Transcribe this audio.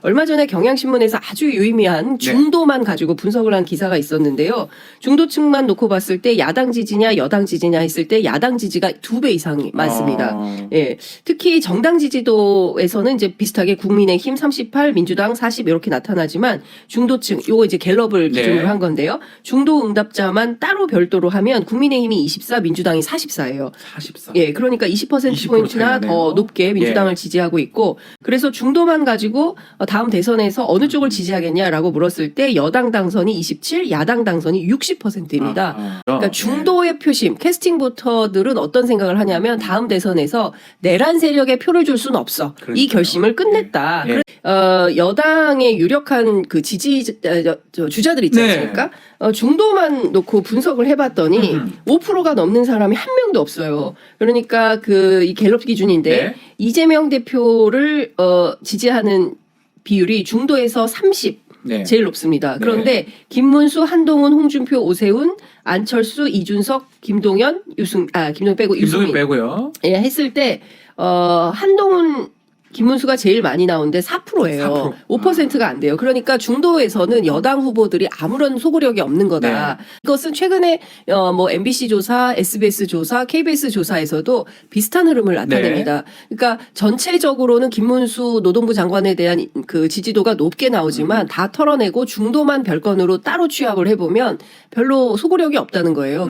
얼마 전에 경향신문에서 아주 유의미한 중도만 가지고 분석을 한 기사가 있었는데요. 중도층만 놓고 봤을 때 야당 지지냐 여당 지지냐 했을 때 야당 지지가 두 배 이상이 많습니다. 어. 예. 특히 정당 지지도에서는 이제 비슷하게 국민의힘 38, 민주당 40 이렇게 나타나지만 중도층 요거 이제 갤럽을 네. 기준으로 한 건데요. 중도 응답자만 따로 별도로 하면 국민의힘이 24, 민주당이 44예요. 44. 예, 그러니까 20% 20% 포인트나 더. 높게 민주당을 지지하고 있고 그래서 중도만 가지고 어, 다음 대선에서 어느 쪽을 지지하겠냐라고 물었을 때 여당 당선이 27, 야당 당선이 60%입니다. 아, 그러니까 네. 중도의 표심, 캐스팅 보터들은 어떤 생각을 하냐면 다음 대선에서 내란 세력에 표를 줄 수는 없어. 이 그러니까요. 결심을 끝냈다. 예. 어, 여당의 유력한 그 지지 어, 주자들 있지 네. 않습니까? 어, 중도만 놓고 분석을 해봤더니 음. 5%가 넘는 사람이 한 명도 없어요. 그러니까 그 이 갤럽 기준인데 네. 이재명 대표를 어, 지지하는 비율이 중도에서 30 네. 제일 높습니다. 그런데 김문수, 한동훈, 홍준표, 오세훈, 안철수, 이준석, 김동연, 유승 아 김동 빼고 김동연 유승민 빼고요. 예, 했을 때 어, 한동훈 김문수가 제일 많이 나오는데 4%예요. 4%. 5%가 안 돼요. 그러니까 중도에서는 여당 후보들이 아무런 소구력이 없는 거다. 네. 이것은 최근에 어, 뭐 MBC 조사, SBS 조사, KBS 조사에서도 비슷한 흐름을 나타냅니다. 네. 그러니까 전체적으로는 김문수 노동부 장관에 대한 그 지지도가 높게 음. 나오지만 다 털어내고 중도만 별건으로 따로 취합을 해보면 별로 소구력이 없다는 거예요.